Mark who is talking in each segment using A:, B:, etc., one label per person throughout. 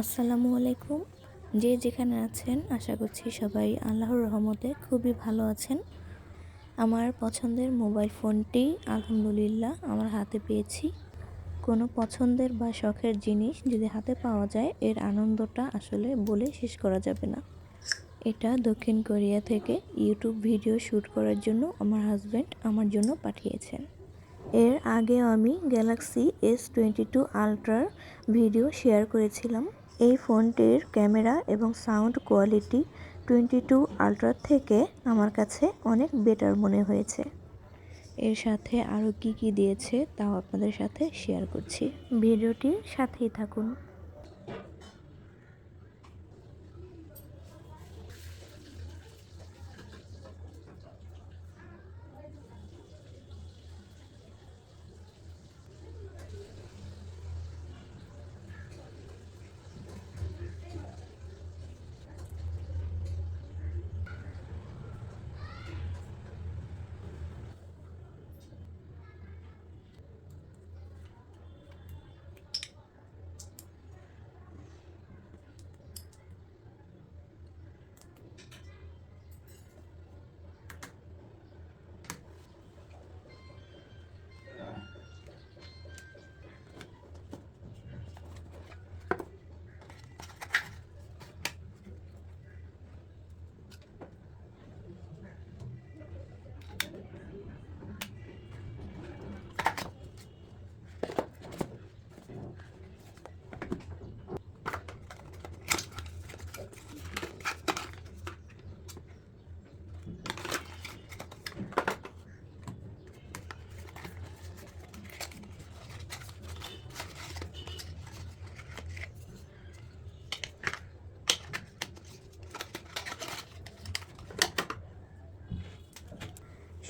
A: আসসালামু আলাইকুম। যে যেখানে আছেন, আশা করছি সবাই আল্লাহর রহমতে খুবই ভালো আছেন। আমার পছন্দের মোবাইল ফোনটি আলহামদুলিল্লাহ আমার হাতে পেয়েছি। কোনো পছন্দের বা শখের জিনিস যদি হাতে পাওয়া যায়, এর আনন্দটা আসলে বলে শেষ করা যাবে না। এটা দক্ষিণ কোরিয়া থেকে ইউটিউব ভিডিও শ্যুট করার জন্য আমার হাজব্যান্ড আমার জন্য পাঠিয়েছেন। এর আগে আমি গ্যালাক্সি এস টোয়েন্টি টু আলট্রার ভিডিও শেয়ার করেছিলাম। এই ফোনটির ক্যামেরা এবং সাউন্ড কোয়ালিটি টোয়েন্টি টু আলট্রার থেকে আমার কাছে অনেক বেটার মনে হয়েছে। এর সাথে আরও কি কি দিয়েছে তাও আপনাদের সাথে শেয়ার করছি। ভিডিওটির সাথেই থাকুন।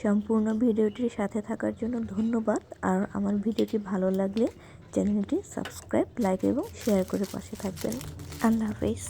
A: সম্পূর্ণ ভিডিওটির সাথে থাকার জন্য ধন্যবাদ। আর আমার ভিডিওটি ভালো লাগলে চ্যানেলটি সাবস্ক্রাইব, লাইক এবং শেয়ার করে পাশে থাকবেন। আল্লাহ হাফিজ।